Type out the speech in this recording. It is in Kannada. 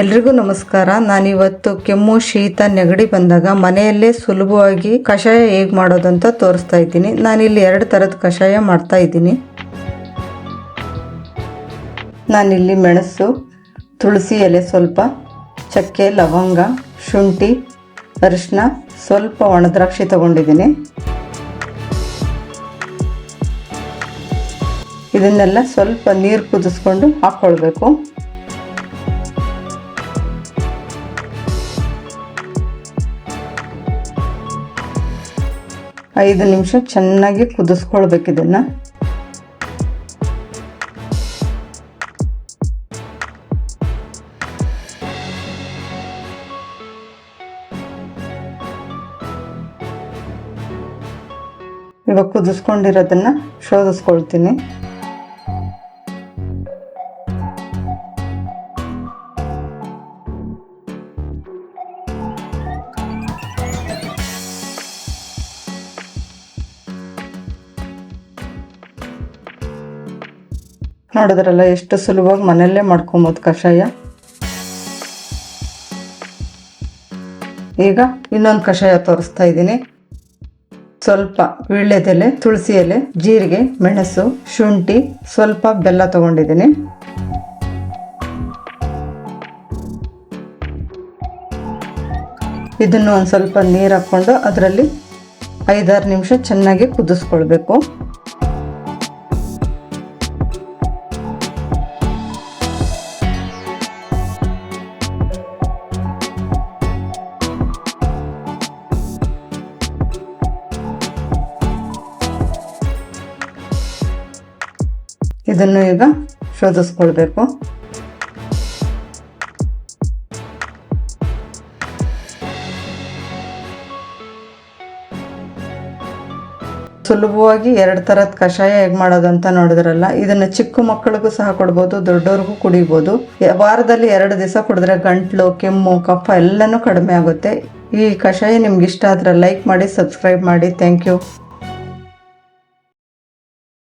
ಎಲ್ರಿಗೂ ನಮಸ್ಕಾರ. ನಾನಿವತ್ತು ಕೆಮ್ಮು, ಶೀತ, ನೆಗಡಿ ಬಂದಾಗ ಮನೆಯಲ್ಲೇ ಸುಲಭವಾಗಿ ಕಷಾಯ ಹೇಗೆ ಮಾಡೋದಂತ ತೋರಿಸ್ತಾ ಇದ್ದೀನಿ. ನಾನಿಲ್ಲಿ ಎರಡು ಥರದ ಕಷಾಯ ಮಾಡ್ತಾ ಇದ್ದೀನಿ. ನಾನಿಲ್ಲಿ ಮೆಣಸು, ತುಳಸಿ ಎಲೆ ಸ್ವಲ್ಪ, ಚಕ್ಕೆ, ಲವಂಗ, ಶುಂಠಿ ಅರಿಶಿನ ಸ್ವಲ್ಪ ಒಣದ್ರಾಕ್ಷಿ ತಗೊಂಡಿದ್ದೀನಿ. ಇದನ್ನೆಲ್ಲ ಸ್ವಲ್ಪ ನೀರು ಕುದಿಸ್ಕೊಂಡು ಹಾಕ್ಕೊಳ್ಬೇಕು ಐದು ನಿಮಿಷ ಚೆನ್ನಾಗಿ ಕುದಿಸ್ಕೊಳ್ಬೇಕು ಇದನ್ನು. ಇವಾಗ ಕುದಿಸ್ಕೊಂಡಿರೋದನ್ನ ಶೋಧಿಸ್ಕೊಳ್ತೀನಿ. ನೋಡಿದ್ರಲ್ಲ, ಎಷ್ಟು ಸುಲಭವಾಗಿ ಮನೆಯಲ್ಲೇ ಮಾಡ್ಕೊಬೋದು ಕಷಾಯ? ಈಗ ಇನ್ನೊಂದು ಕಷಾಯ ತೋರಿಸ್ತಾ ಇದ್ದೀನಿ. ಸ್ವಲ್ಪ ವೀಳ್ಯದೆಲೆ ತುಳಸಿ ಎಲೆ, ಜೀರಿಗೆ, ಮೆಣಸು, ಶುಂಠಿ, ಸ್ವಲ್ಪ ಬೆಲ್ಲ ತಗೊಂಡಿದ್ದೀನಿ. ಇದನ್ನು ಒಂದು ಸ್ವಲ್ಪ ನೀರು ಹಾಕ್ಕೊಂಡು ಅದರಲ್ಲಿ ಐದಾರು ನಿಮಿಷ ಚೆನ್ನಾಗಿ ಕುದಿಸ್ಕೊಳ್ಬೇಕು. ಇದನ್ನು ಈಗ ಶೋಧಿಸ್ಕೊಳ್ಬೇಕು. ಸುಲಭವಾಗಿ ಎರಡು ಥರದ ಕಷಾಯ ಹೇಗೆ ಮಾಡೋದು ಅಂತ ನೋಡಿದ್ರಲ್ಲ, ಇದನ್ನು ಚಿಕ್ಕ ಮಕ್ಕಳಿಗೂ ಸಹ ಕೊಡ್ಬೋದು, ದೊಡ್ಡವ್ರಿಗೂ ಕುಡಿಬೋದು. ವಾರದಲ್ಲಿ ಎರಡು ದಿವಸ ಕುಡಿದ್ರೆ ಗಂಟ್ಲು, ಕೆಮ್ಮು, ಕಫ ಎಲ್ಲನೂ ಕಡಿಮೆ ಆಗುತ್ತೆ. ಈ ಕಷಾಯ ನಿಮ್ಗೆ ಇಷ್ಟ ಆದರೆ ಲೈಕ್ ಮಾಡಿ, ಸಬ್ಸ್ಕ್ರೈಬ್ ಮಾಡಿ. Thank you.